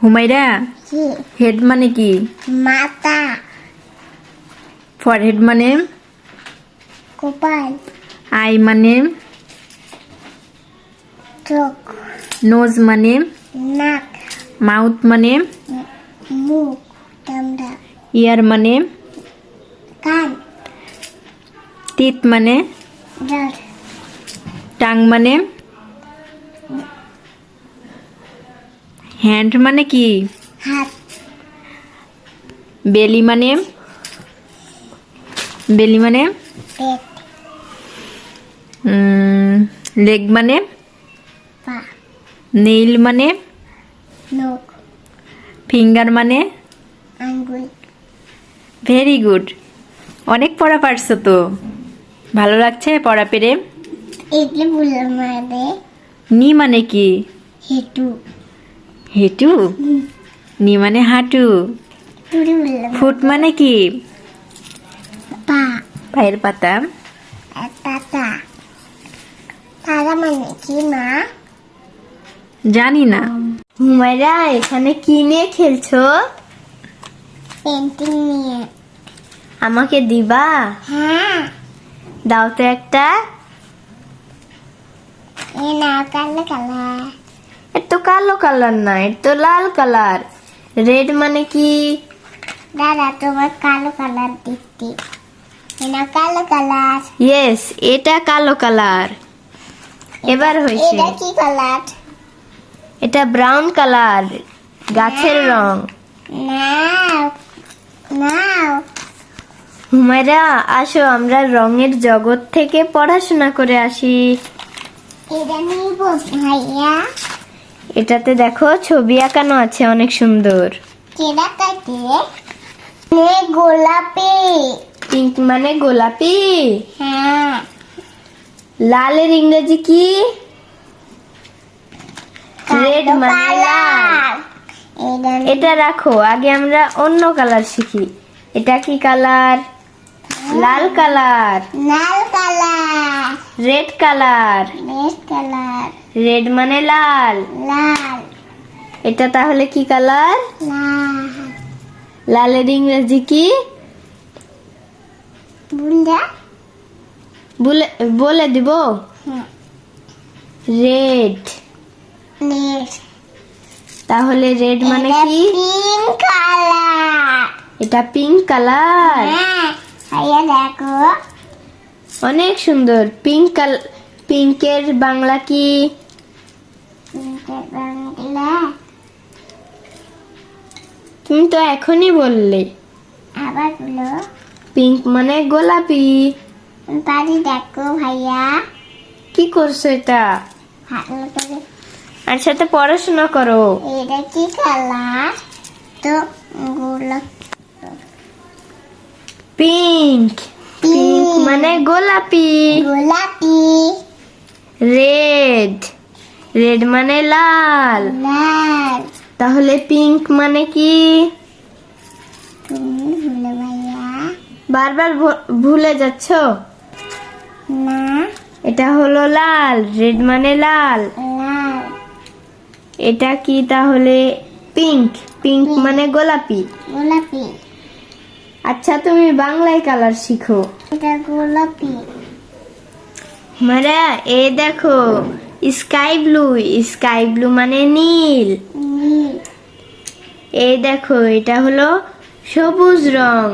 Humaira head মানে কি? মাথা ফরহেড মানে? কপাল। আই মানে? চোখ। নোজ মানে? নাক। মাউথ মানে? মুখ। চামড়া। ইয়ার মানে? কান। তিত মানে? টাং মানে? হ্যান্ড মানে কি? হাত। বেলি মানে? বেলি মানে? লেগ মানে? নেইল মানে? ফিঙ্গার মানে? Very good. অনেক পড়া পারছ তো। ভালো লাগছে পড়া পেরে? নি মানে কি? হেটু। হেঁটু? নি মানে হাঁটু? ফুট মানে কি? পা। পায়ের পাতা? আর তাতা তারা মানে কি মা? জানি না। হুমায়রা এখানে কি নিয়ে খেলছো? পেন্টিং নিয়ে। আমাকে দিবা? হ্যাঁ। দাও তো একটা। এ না কালো কালা এর তো কালো কালার না এর তো লাল কালার। রেড মানে কি? দাদা তোমার কালো কালার দেখতে। এ না কালো কালার। ইয়েস এটা কালো কালার। এবার হয়েছে। এটা কি কালার? এটা ব্রাউন কালার গাছের রং। নাও নাও। হুমায়রা আসো আমরা রঙের জগৎ থেকে পড়াশোনা করে আসি। এটা নিব ভাইয়া। এটাতে দেখো ছবি আঁকানো আছে অনেক সুন্দর। কেডা গোলাপি। পিঙ্ক মানে গোলাপি? হ্যাঁ। লালের ইংরেজি কি? রেড মানে লাল। এটা এটা রাখো আগে আমরা অন্য কালার শিখি। এটা কি কালার? লাল কালার। লাল colour. Red colour. Red colour. Red মানে লাল। লাল। এটা তাহলে কি কালার? লাল। লালের ইংরেজি কি? বলে বলে দিব। রেড। তাহলে রেড মানে কি? এটা পিঙ্ক কালার। হ্যাঁ দেখো। অনেক সুন্দর। পিঙ্ক কাল পিঙ্কের বাংলা কি? বাংলা? তুমি তো এখনই বললে। আবার বলো। পিঙ্ক মানে গোলাপি। বাড়ি দেখো ভাইয়া। কি করছ এটা? ভালো করে আর সাথে পড়াশোনা করো। এটা কি কালার তো গোলাপ পিঙ্ক পিঙ্ক। মানে গোলাপি। গোলাপি। রেড রেড মানে লাল. লাল। তাহলে পিঙ্ক মানে কি? বারবার ভুলে যাচ্ছ? না। এটা হলো লাল রেড মানে লাল। লাল। এটা কি তাহলে? পিঙ্ক পিঙ্ক মানে গোলাপি। গোলাপি। আচ্ছা তুমি বাংলায় কালার শিখো। এটা গোলাপি। মানে এ দেখো স্কাই ব্লু স্কাই ব্লু মানে নীল। এই দেখো এটা হলো সবুজ রং।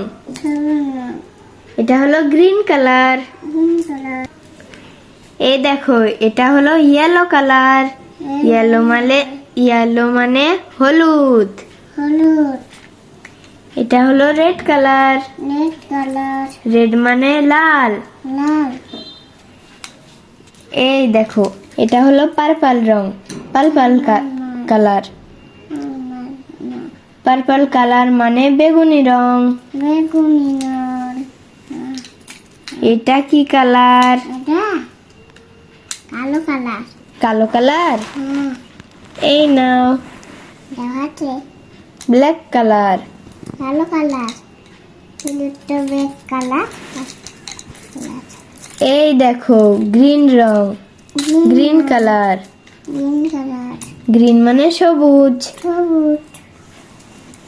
এটা হলো গ্রিন কালার। Green colour. এই দেখো এটা হলো ইয়েলো কালার। ইয়েলো মানে ইয়েলো মানে হলুদ। হলুদ। এটা হলো red colour. Red colour. Red মানে লাল। লাল। এই দেখো এটা হলো পার্পল রং পার্পল কালার। পার্পল কালার মানে বেগুনি রং। বেগুনি রং। এটা কি কালার? কালো কালার। কালো কালার? এই নাও। Black colour. কালো কালার। বেশ কালার এই দেখো গ্রিন রং green colour green colour green মানে সবুজ। সবুজ।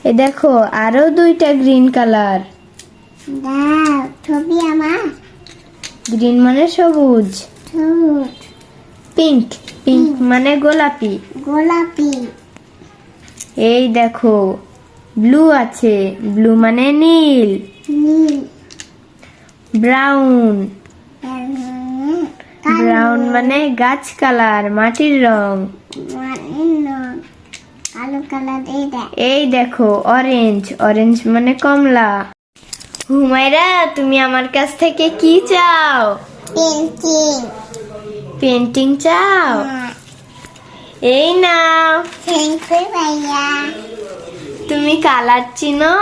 এ দেখো আরও দুইটা গ্রিন কালার দাও ছবি আমার। গ্রিন মানে সবুজ। সবুজ। পিঙ্ক পিঙ্ক মানে গোলাপি। গোলাপি। এই দেখো ব্লু আছে ব্লু মানে নীল। নীল। ব্রাউন ব্রাউন মানে গাছ কালার মাটির রং। কালো কালার এই দেখো। অরেঞ্জ অরেঞ্জ মানে কমলা। হুমায়রা তুমি আমার কাছ থেকে কি চাও? পেন্টিং। পেন্টিং চাও? এই নাও। থ্যাংক ইউ ভাইয়া। তুমি কালার চিনো?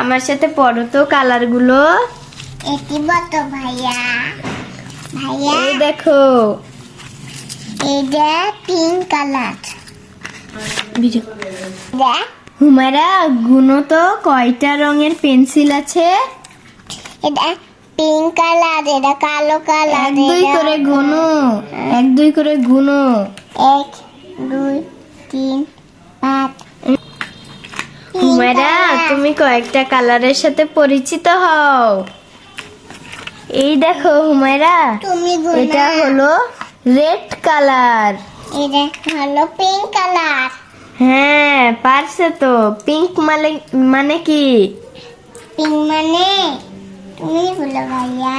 আমার সাথে পড়ো তো কালারগুলো এটি বত ভাইয়া। ভাইয়া এই দেখো। এটা পিঙ্ক কালার হুমায়রা গুনো তো কয়টা রঙের পেন্সিল আছে? এটা পিঙ্ক কালার এটা কালো কালার এক দুই করে গুনো এক দুই করে গুনো এক দুই তিন পাঁচ। হুমায়রা তুমি কয়েকটা কালারের সাথে পরিচিত হও। এই দেখো হুমায়রা তুমি এটা হলো রেড কালার। এটা হলো পিঙ্ক কালার হ্যাঁ পারছে তো। পিঙ্ক মানে মানে কি? পিঙ্ক মানে তুমি বলো ভাইয়া।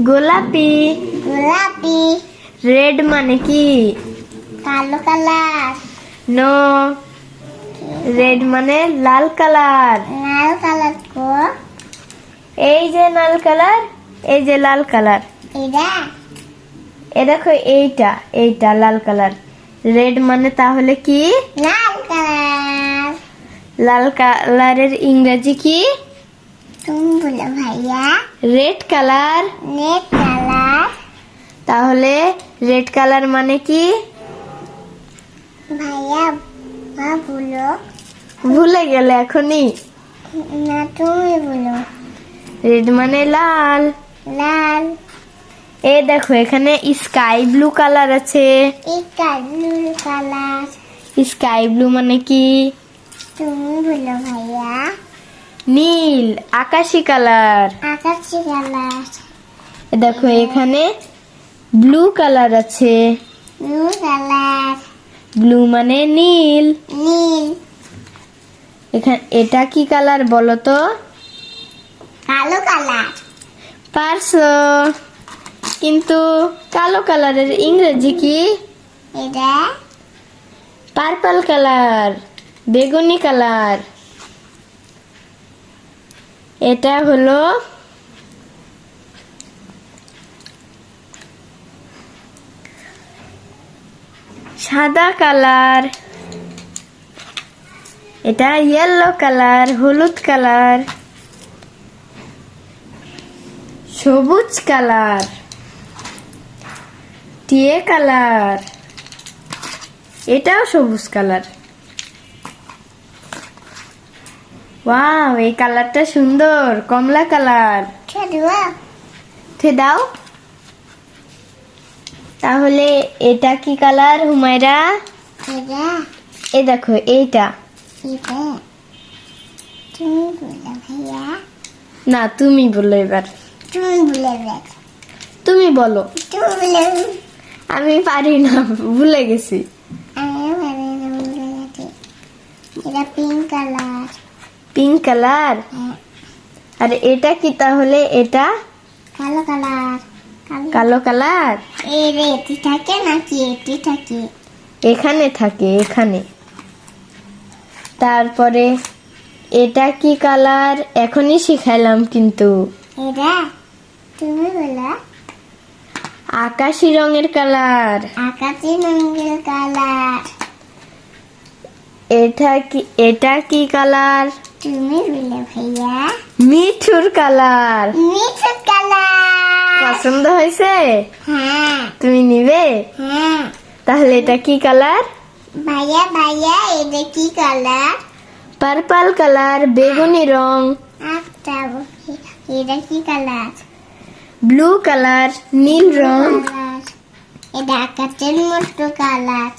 গোলাপি। গোলাপি। রেড মানে কি? কালো কালার। নো রেড মানে লাল কালার। লাল কালার কো এই যে লাল কালার এই যে লাল কালার। এ দেখো এইটা এইটা লাল কালার। রেড মানে তাহলে কি? লাল কালার। লাল কালারের ইংরেজি কি? তুমি বলো ভাইয়া। Red colour. Net colour. তাহলে রেড কালার মানে কি? ভাইয়া মা বলো। ভুলে গেলে এখনই। না তুমি বলো। রেড মানে লাল। লাল। এ দেখো এখানে স্কাই ব্লু কালার আছে। এটা ব্লু কালার স্কাই ব্লু মানে কি? তুমি বলো ভাইয়া। নীল আকাশি কালার আকাশি কালার দেখো এখানে ব্লু কালার আছে। ব্লু কালার ব্লু মানে নীল। নীল। এখানে এটা কি কালার বলো তো? কালো কালার পারছ? কিন্তু কালো কালারের ইংরেজি কি? এটা? পার্পল কালার বেগুনি কালার। এটা হলো সাদা কালার। এটা ইয়েলো কালার হলুদ কালার। সবুজ কালার টিয়ে কালার এটাও সবুজ কালার। ওয়াও এই কালারটা সুন্দর কমলা কালার। দাও। তাহলে এটা কি কালার হুমায়রা? এ দেখো এইটা। না তুমি বলো এবার। তুমি দেখ তুমি বলো। আমি পারি না, ভুলে গেছি। পিঙ্ক কালার পিঙ্ক কালার আর এটা কি তাহলে? এটা? কালো কালার কালো কালো কালার এটি থাকে নাকি এটি থাকে এখানে থাকে, এখানে। তারপরে, এটা কি কালার এখনই শিখাইলাম কিন্তু। এটা? আকাশি রঙের কালার। আকাশি রঙের কালার। এটা কি এটা কি কালার? তুমি বলে ভাইয়া। মিঠুর কালার। মিঠু কালার। পছন্দ হয়েছে? হ্যাঁ। তুমি নিবে? হ্যাঁ। তাহলে এটা কি কালার? ভাইয়া ভাইয়া এটা কি কালার? পার্পল কালার বেগুনি রং। আচ্ছা এটা কি কালার? ব্লু কালার নীল রং কালার এটা আকাশের মতো কালার